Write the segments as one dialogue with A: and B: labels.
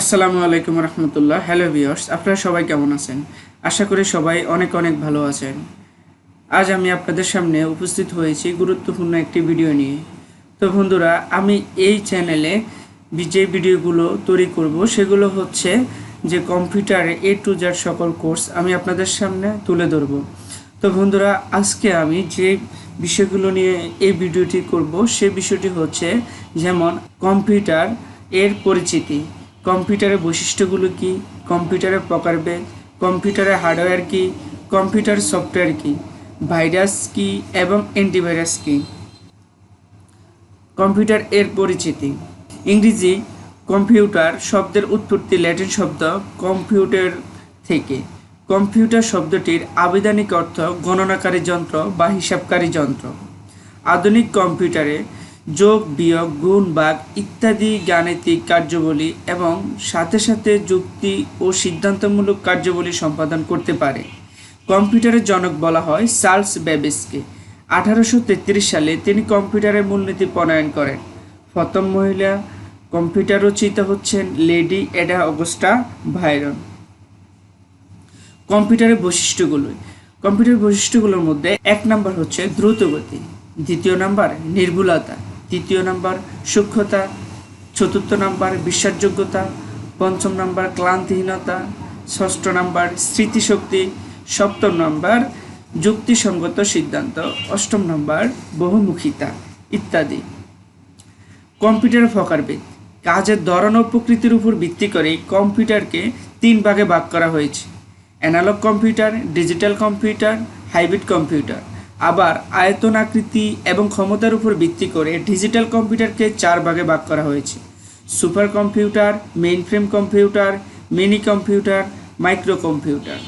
A: আসসালামু আলাইকুম রহমতুল্লাহ। Hello viewers আপনারা সবাই কেমন আছেন? আশা করি সবাই অনেক অনেক ভালো আছেন। আজ আমি আপনাদের সামনে উপস্থিত হয়েছি গুরুত্বপূর্ণ একটি ভিডিও নিয়ে। তো বন্ধুরা, আমি এই চ্যানেলে যে ভিডিওগুলো তৈরি করব, সেগুলো হচ্ছে যে কম্পিউটারে এ টু জেড সকল কোর্স আমি আপনাদের সামনে তুলে ধরব। তো বন্ধুরা, আজকে আমি যে বিষয়গুলো নিয়ে এই ভিডিওটি করব, সে বিষয়টি হচ্ছে যেমন কম্পিউটার এর পরিচিতি। কম্পিউটারের বৈশিষ্ট্যগুলো কি? কম্পিউটারের প্রকারভেদ কম্পিউটারের হার্ডওয়্যার কি? কম্পিউটার সফটওয়্যার কি? ভাইরাস কি? এবং অ্যান্টিভাইরাস কি? কম্পিউটার এর পরিচিতি। ইংরেজি কম্পিউটার শব্দের উৎপত্তি ল্যাটিন শব্দ কম্পিউটার থেকে। কম্পিউটার শব্দটির আবিধানিক অর্থ গণনাকারী যন্ত্র বা হিসাবকারী যন্ত্র। আধুনিক কম্পিউটারে যোগ, বিয়োগ, গুণ, ভাগ ইত্যাদি গাণিতিক কার্যাবলী এবং সাথে সাথে যুক্তি ও সিদ্ধান্তমূলক কার্যাবলী সম্পাদন করতে পারে। কম্পিউটারের জনক বলা হয় চার্লস বেবেজকে। আঠারোশো সালে তিনি কম্পিউটারের মূলনীতি প্রণয়ন করেন। প্রথম মহিলা কম্পিউটার রচিত হচ্ছেন লেডি এডা অগস্টা ভাইরন। কম্পিউটারের বৈশিষ্ট্যগুলো কম্পিউটার বৈশিষ্ট্যগুলোর মধ্যে এক নাম্বার হচ্ছে দ্রুতগতি, দ্বিতীয় নাম্বার নির্ভুলতা তৃতীয় নাম্বার, সূক্ষ্মতা, চতুর্থ নাম্বার, বিশ্বাসযোগ্যতা, পঞ্চম নাম্বার, ক্লান্তিহীনতা, ষষ্ঠ নাম্বার, স্মৃতিশক্তি, সপ্তম নাম্বার, যুক্তিসঙ্গত সিদ্ধান্ত, অষ্টম নাম্বার, বহুমুখিতা ইত্যাদি। কম্পিউটার প্রকারভেদ, কাজের ধরন ও প্রকৃতির উপর ভিত্তি করে কম্পিউটারকে তিন ভাগে ভাগ করা হয়েছে। Analogue computer, digital computer, hybrid computer. আবার আয়তন আকৃতি এবং ক্ষমতার উপর ভিত্তি করে ডিজিটাল কম্পিউটারকে চার ভাগে ভাগ করা হয়েছে। Supercomputer mainframe computer, minicomputer, microcomputer.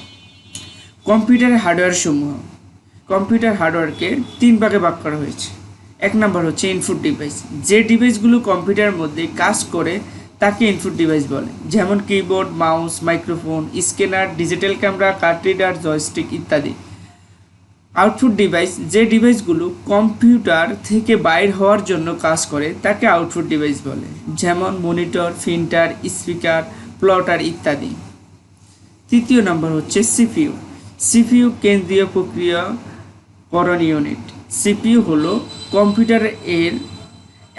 A: কম্পিউটারের হার্ডওয়্যার সমূহ কম্পিউটার হার্ডওয়্যারকে তিন ভাগে ভাগ করা হয়েছে। এক নম্বর হচ্ছে ইনপুট ডিভাইস। যে ডিভাইসগুলো কম্পিউটারের মধ্যে কাজ করে, তাকে ইনপুট ডিভাইস বলে। যেমন keyboard, mouse, microphone, scanner, digital camera, card reader, joystick ইত্যাদি। আউটপুট ডিভাইস যে ডিভাইসগুলো কম্পিউটার থেকে বাইর হওয়ার জন্য কাজ করে, তাকে আউটপুট ডিভাইস বলে। যেমন মনিটর প্রিন্টার স্পিকার প্লটার ইত্যাদি। তৃতীয় নম্বর হচ্ছে সিপিইউ সিপিইউ কেন্দ্রীয় প্রক্রিয়াকরণ ইউনিট সিপিইউ হলো কম্পিউটার এর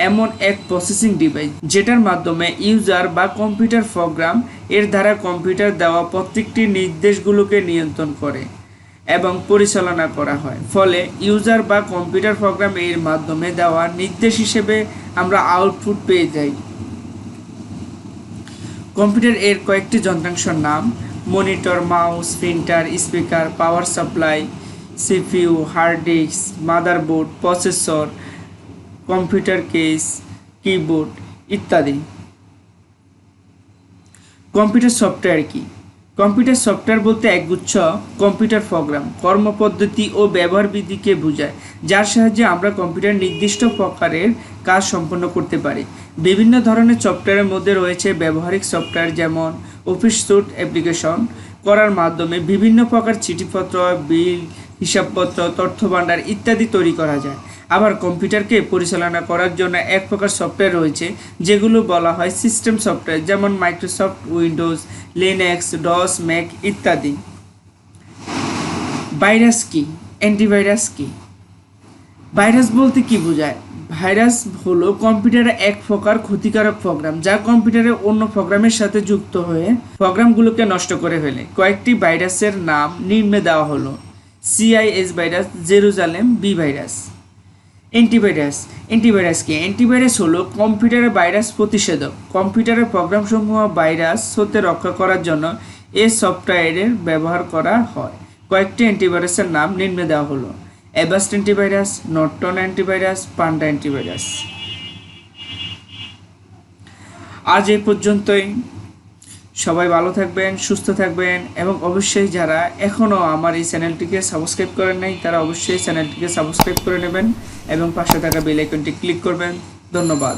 A: এমন এক প্রসেসিং ডিভাইস যেটার মাধ্যমে ইউজার বা কম্পিউটার প্রোগ্রাম এর দ্বারা কম্পিউটার দেওয়া প্রত্যেকটি নির্দেশগুলোকে নিয়ন্ত্রণ করে। এবং পরিচালনা করা হয়। ফলে ইউজার বা কম্পিউটার প্রোগ্রাম এর মাধ্যমে দেওয়া নির্দেশ হিসেবে আমরা আউটপুট পেয়ে যাই। কম্পিউটার এর কয়েকটি যন্ত্রাংশের নাম, monitor, mouse, printer, speaker, power supply, CPU, hard disk, motherboard, processor, computer case, keyboard ইত্যাদি। কম্পিউটার সফটওয়্যার কি? কম্পিউটার সফটওয়্যার বলতে একগুচ্ছ কম্পিউটার প্রোগ্রাম, কর্মপদ্ধতি ও ব্যবহার বিধিকে বোঝায়, যার সাহায্যে আমরা কম্পিউটার নির্দিষ্ট প্রকারের কাজ সম্পন্ন করতে পারি। বিভিন্ন ধরনের সফটওয়্যারের মধ্যে রয়েছে ব্যবহারিক সফটওয়্যার যেমন অফিস স্যুট অ্যাপ্লিকেশন, করার মাধ্যমে বিভিন্ন প্রকার চিঠিপত্র, বিল, হিসাবপত্র তথ্য ভাণ্ডার ইত্যাদি তৈরি করা যায়। আবার কম্পিউটারকে পরিচালনা করার জন্য এক প্রকার সফটওয়্যার রয়েছে, যেগুলো বলা হয় সিস্টেম সফটওয়্যার, যেমন Microsoft, Windows, Linux, DOS, Mac ইত্যাদি। ভাইরাস কি? অ্যান্টিভাইরাস কি? ভাইরাস বলতে কি বোঝায়? ভাইরাস হলো কম্পিউটারের এক প্রকার ক্ষতিকারক প্রোগ্রাম, যা কম্পিউটারে অন্য প্রোগ্রামের সাথে যুক্ত হয়ে প্রোগ্রামগুলোকে নষ্ট করে ফেলে। কয়েকটি ভাইরাসের নাম নিম্নে দেওয়া হলো, CIS virus, Jerusalem B virus. Antivirus antivirus কি? অ্যান্টিভাইরাস হলো কম্পিউটারের ভাইরাস প্রতিষেধক। কম্পিউটারের প্রোগ্রামসমূহ ভাইরাস হতে রক্ষা করার জন্য এ সফটওয়্যারের ব্যবহার করা হয়। কয়েকটি অ্যান্টিভাইরাসের নাম নিম্নে দেওয়া হলো। Avast antivirus Norton antivirus Panda antivirus আজ এই পর্যন্তই। সবাই ভালো থাকবেন, সুস্থ থাকবেন এবং অবশ্যই যারা এখনও আমার এই চ্যানেলটিকে সাবস্ক্রাইব করেন নাই, তারা অবশ্যই চ্যানেলটিকে সাবস্ক্রাইব করে নেবেন এবং পাশে থাকা বেল আইকনটি ক্লিক করবেন। ধন্যবাদ।